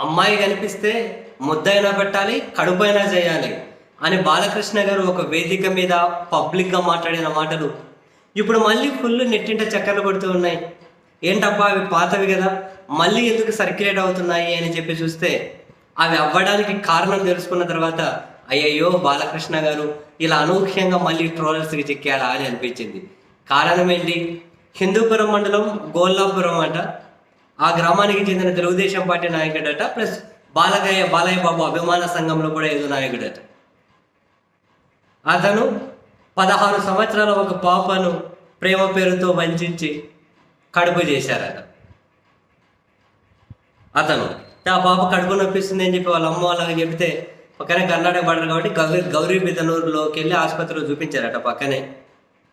అమ్మాయి కనిపిస్తే ముద్దైనా పెట్టాలి కడుపైనా చేయాలి అని బాలకృష్ణ గారు ఒక వేదిక మీద పబ్లిక్గా మాట్లాడిన మాటలు ఇప్పుడు మళ్ళీ ఫుల్ నెట్టింట చక్కర్లు కొడుతూ ఉన్నాయి. ఏంటబ్బా అవి పాతవి కదా మళ్ళీ ఎందుకు సర్క్యులేట్ అవుతున్నాయి అని చెప్పి చూస్తే అవి అవ్వడానికి కారణం తెలుసుకున్న తర్వాత అయ్యయ్యో బాలకృష్ణ గారు ఇలా అనూహ్యంగా మళ్ళీ ట్రోలర్స్కి చిక్కారా అని అనిపించింది. కారణం ఏంటి? హిందూపురం మండలం గోల్లాపురం అంట. ఆ గ్రామానికి చెందిన తెలుగుదేశం పార్టీ నాయకుడట ప్లస్ బాలగయ్య బాలయ్య బాబు అభిమాన సంఘంలో కూడా ఏదో నాయకుడట. అతను పదహారు సంవత్సరాల ఒక పాపను ప్రేమ పేరుతో వంచి కడుపు చేశారట. అతను ఆ పాప కడుపు నొప్పిస్తుంది అని చెప్పి వాళ్ళ అమ్మ వాళ్ళకి చెబితే పక్కనే కర్ణాటక పడ్డారు కాబట్టి గౌరీ గౌరీ బిదనూరులోకి వెళ్ళి ఆసుపత్రిలో చూపించారట పక్కనే.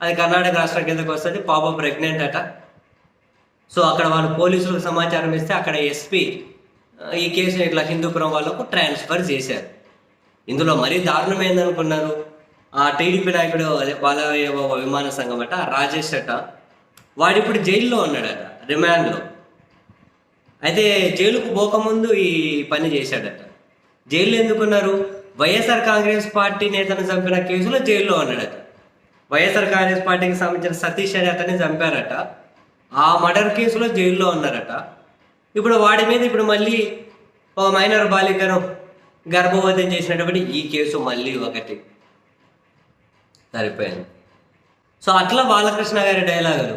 అది కర్ణాటక రాష్ట్రం కిందకు వస్తుంది పాప ప్రెగ్నెంట్ అట. సో అక్కడ వాళ్ళు పోలీసులకు సమాచారం ఇస్తే అక్కడ ఎస్పీ ఈ కేసుని ఇట్లా హిందూపురం వాళ్ళకు ట్రాన్స్ఫర్ చేశారు. ఇందులో మరీ దారుణం ఏందనుకున్నారు? ఆ టీడీపీ నాయకుడు అదే బాలయ్య బాబు విమాన సంఘం అట రాజేష్ అట వాడిప్పుడు జైల్లో ఉన్నాడట రిమాండ్లో. అయితే జైలుకు పోకముందు ఈ పని చేశాడట. జైల్లో ఎందుకున్నారు? వైఎస్ఆర్ కాంగ్రెస్ పార్టీ నేతను చంపిన కేసులో జైల్లో ఉన్నాడట. వైఎస్ఆర్ కాంగ్రెస్ పార్టీకి సంబంధించిన సతీష్ అనే అతన్ని చంపారట. ఆ మర్డర్ కేసులో జైల్లో ఉన్నారట. ఇప్పుడు వాడి మీద ఇప్పుడు మళ్ళీ ఓ మైనర్ బాలికను గర్భవతం చేసినటువంటి ఈ కేసు మళ్ళీ ఒకటి. సరిపోయింది. సో అట్లా బాలకృష్ణ గారి డైలాగులు.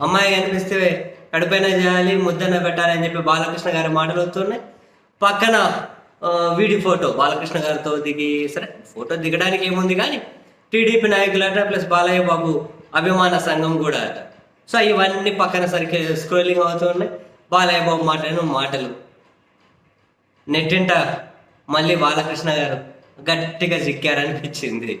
అమ్మాయి కనిపిస్తే కడిపైన చేయాలి ముద్దన పెట్టాలి అని చెప్పి బాలకృష్ణ గారి మాటలు వస్తున్నాయి. పక్కన వీడి ఫోటో బాలకృష్ణ గారితో దిగి సరే ఫోటో దిగడానికి ఏముంది కానీ టీడీపీ నాయకులట ప్లస్ బాలయ్య బాబు అభిమాన సంఘం కూడా అట. సో ఇవన్నీ పక్కన సరికి స్క్రోలింగ్ అవుతున్నాయి బాలయ్య బాబు మాట్లాడిన మాటలు. నెట్టింట మళ్ళీ బాలకృష్ణ గారు గట్టిగా చిక్కారనిపించింది.